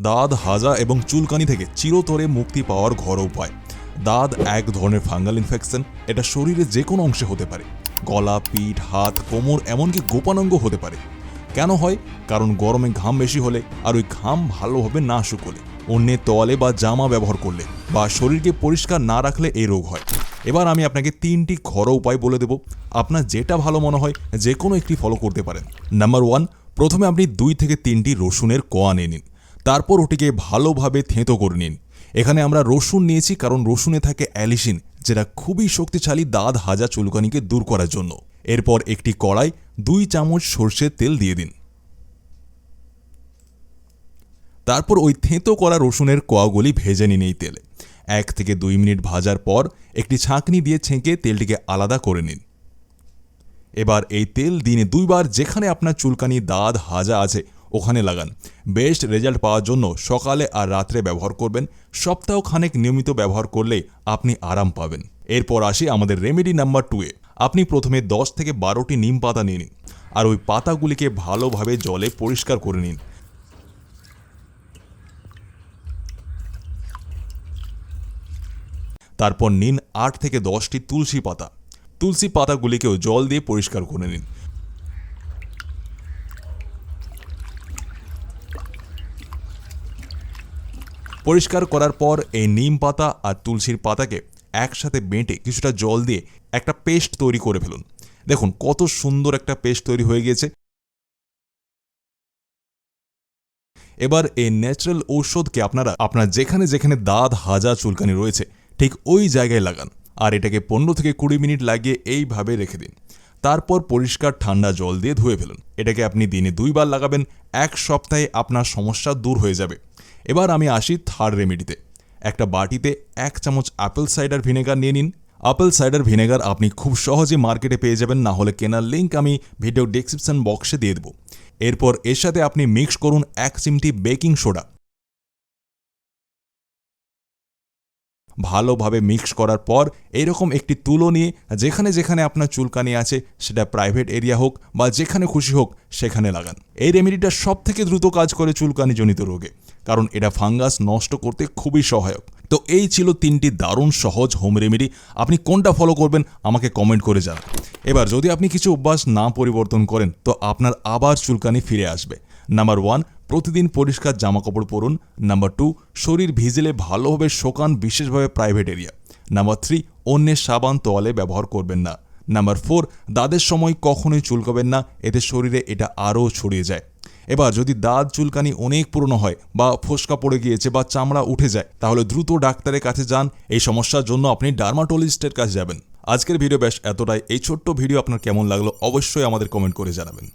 দাঁত হাজা এবং চুলকানি থেকে চিরতরে মুক্তি পাওয়ার ঘরোয়া উপায়। দাঁত এক ধরনের ফাঙ্গাল ইনফেকশন, এটা শরীরের যে কোনো অংশে হতে পারে। গলা, পিঠ, হাত, কোমর এমনকি গোপানাঙ্গ হতে পারে। কেন হয়? কারণ গরমে ঘাম বেশি হলে আর ওই ঘাম ভালোভাবে না শুকোলে। অন্যের তোয়ালে বা জামা ব্যবহার করলে বা শরীরকে পরিষ্কার না রাখলে এই রোগ হয়। এবার আমি আপনাকে তিনটি ঘরোয়া উপায় বলে দেব। আপনার যেটা ভালো মনে হয় যে কোনো একটি ফলো করতে পারেন। নাম্বার ওয়ান প্রথমে আপনি দুই থেকে তিনটি রসুনের কোয়া নিয়ে নিন। তারপর ওটিকে ভালোভাবে থেঁতো করে নিন। এখানে আমরা রসুন নিয়েছি কারণ রসুনে থাকে অ্যালিসিন, যেটা খুবই শক্তিশালী দাঁত হাজা চুলকানিকে দূর করার জন্য। এরপর একটি কড়াই, দুই চামচ সর্ষের তেল দিয়ে দিন। তারপর ওই থেঁতো করা রসুনের কোয়াগুলি ভেজে নিন এই তেলে। এক থেকে দুই মিনিট ভাজার পর একটি ছাঁকনি দিয়ে ছেঁকে তেলটিকে আলাদা করে নিন। এবার এই তেল দিনে দুইবার যেখানে আপনার চুলকানি দাঁত হাজা আছে ওখানে লাগান। বেস্ট রেজাল্ট পাওয়ার জন্য সকালে আর রাত্রে ব্যবহার করবেন। সপ্তাহ খানেক নিয়মিত ব্যবহার করলে আপনি আরাম পাবেন। এরপর আসি আমাদের রেমেডি নাম্বার টুয়ে আপনি প্রথমে দশ থেকে বারোটি নিম পাতা নিয়ে নিন আর ওই পাতাগুলিকে ভালোভাবে জলে পরিষ্কার করে নিন। তারপর নিন আট থেকে দশটি তুলসী পাতা। তুলসী পাতাগুলিকেও জল দিয়ে পরিষ্কার করে নিন। পরিষ্কার করার পর এই নিম পাতা আর তুলসীর পাতাকে একসাথে বেঁটে কিছুটা জল দিয়ে একটা পেস্ট তৈরি করে ফেলুন। দেখুন কত সুন্দর একটা পেস্ট তৈরি হয়ে গিয়েছে। এবার এই ন্যাচারাল ঔষধকে আপনারা, আপনার যেখানে যেখানে দাঁত হাজা চুলকানি রয়েছে, ঠিক ওই জায়গায় লাগান। আর এটাকে পনেরো থেকে কুড়ি মিনিট লাগিয়ে এইভাবে রেখে দিন। তারপর পরিষ্কার ঠান্ডা জল দিয়ে ধুয়ে ফেলুন। এটাকে আপনি দিনে দুইবার লাগাবেন, এক সপ্তাহে আপনার সমস্যা দূর হয়ে যাবে। এবার আমি আসি থার্ড রেমেডিতে। একটা বাটিতে এক চামচ অ্যাপেল সাইডার ভিনেগার নিয়ে নিন। আপেল সাইডার ভিনেগার আপনি খুব সহজে মার্কেটে পেয়ে যাবেন, না হলে কেনার লিঙ্ক আমি ভিডিও ডেসক্রিপশন বক্সে দিয়ে দেবো। এরপর এর সাথে আপনি মিক্স করুন এক চিমটি বেকিং সোডা। ভালোভাবে মিক্স করার পর এইরকম একটি তুলো নিয়ে যেখানে যেখানে আপনার চুলকানি আছে, সেটা প্রাইভেট এরিয়া হোক বা যেখানে খুশি হোক, সেখানে লাগান। এই রেমেডিটা সব থেকে দ্রুত কাজ করে চুলকানিজনিত রোগে। কারণ এটা ফাঙ্গাস নষ্ট করতে খুবই সহায়ক। তো এই ছিল তিনটি দারুণ সহজ হোম রেমেডি। আপনি কোনটা ফলো করবেন আমাকে কমেন্ট করে জানান। এবার যদি আপনি কিছু অভ্যাস না পরিবর্তন করেন, তো আপনার আবার চুলকানি ফিরে আসবে। নাম্বার ওয়ান, প্রতিদিন পরিষ্কার জামাকাপড় পরুন। নাম্বার টু, শরীর ভিজলে ভালোভাবে শোকান, বিশেষভাবে প্রাইভেট এরিয়া। নাম্বার থ্রি, অন্যের সাবান তোয়ালে ব্যবহার করবেন না। নাম্বার ফোর দাঁতের সময় কখনোই চুলকাবেন না। এতে শরীরে এটা আরও ছড়িয়ে যায়। এবার যদি দাঁত চুলকানি অনেক পুরনো হয় বা ফোসকা পড়ে গিয়েছে বা চামড়া উঠে যায়, তাহলে দ্রুত ডাক্তারের কাছে যান। এই সমস্যার জন্য আপনি ডার্মাটোলজিস্টের কাছে যাবেন। আজকের ভিডিও বেশ এতটাই। এই ছোট্ট ভিডিও আপনার কেমন লাগল অবশ্যই আমাদের কমেন্ট করে জানাবেন।